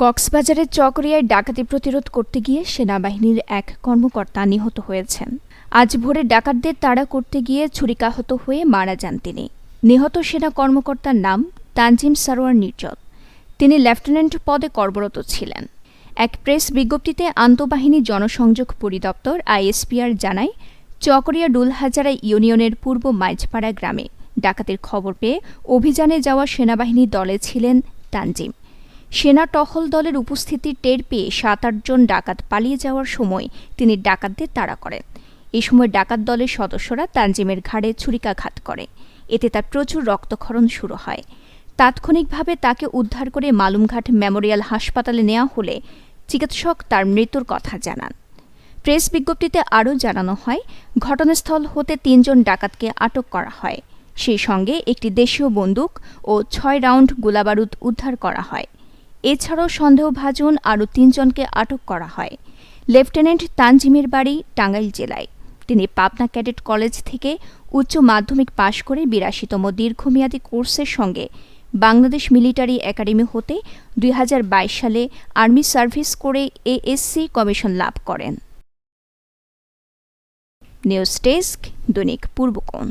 কক্সবাজারের চকরিয়ায় ডাকাতি প্রতিরোধ করতে গিয়ে সেনাবাহিনীর এক কর্মকর্তা নিহত হয়েছেন। আজ ভোরে ডাকাতদের তাড়া করতে গিয়ে ছুরিকাহত হয়ে মারা যান তিনি। নিহত সেনা কর্মকর্তার নাম তানজিম সারোয়ার নির্জত। তিনি লেফটেন্যান্ট পদে কর্মরত ছিলেন। এক প্রেস বিজ্ঞপ্তিতে আন্তঃবাহিনী জনসংযোগ পরিদপ্তর আইএসপিআর জানায়, চকরিয়া ডুলহাজারা ইউনিয়নের পূর্ব মাইজপাড়া গ্রামে ডাকাতের খবর পেয়ে অভিযানে যাওয়া সেনাবাহিনী দলে ছিলেন তানজিম। সেনা টহল দলের উপস্থিতি টের পেয়ে সাত আটজন ডাকাত পালিয়ে যাওয়ার সময় তিনি ডাকাতদের তাড়া করেন। এ সময় ডাকাত দলের সদস্যরা তানজিমের ঘাড়ে ছুরিকাঘাত করে। এতে তার প্রচুর রক্তক্ষরণ শুরু হয়। তাৎক্ষণিকভাবে তাকে উদ্ধার করে মালুমঘাট মেমোরিয়াল হাসপাতালে নেওয়া হলে চিকিৎসক তার মৃত্যুর কথা জানান। প্রেস বিজ্ঞপ্তিতে আরও জানানো হয়, ঘটনাস্থল হতে তিনজন ডাকাতকে আটক করা হয়। সেই সঙ্গে একটি দেশীয় বন্দুক ও ছয় রাউন্ড গোলাবারুদ উদ্ধার করা হয়। এছাড়াও সন্দেহভাজন আরও তিনজনকে আটক করা হয়। লেফটেন্যান্ট তানজিমের বাড়ি টাঙ্গাইল জেলায়। তিনি পাবনা ক্যাডেট কলেজ থেকে উচ্চ মাধ্যমিক পাশ করে বিরাশিতম দীর্ঘমেয়াদী কোর্সের সঙ্গে বাংলাদেশ মিলিটারি একাডেমি হতে দুই হাজার বাইশ সালে আর্মি সার্ভিস করে এএসসি কমিশন লাভ করেন। নিউজ ডেস্ক দৈনিক পূর্বকোণ।